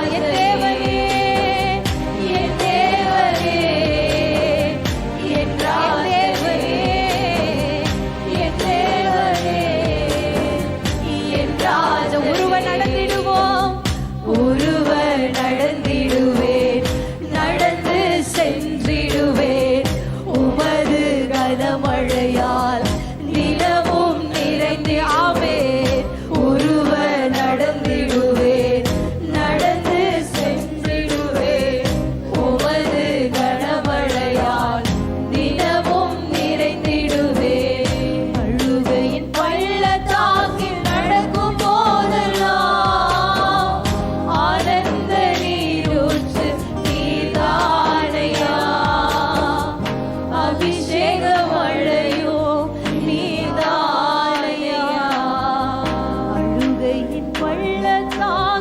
也对。பள்ளத்தான்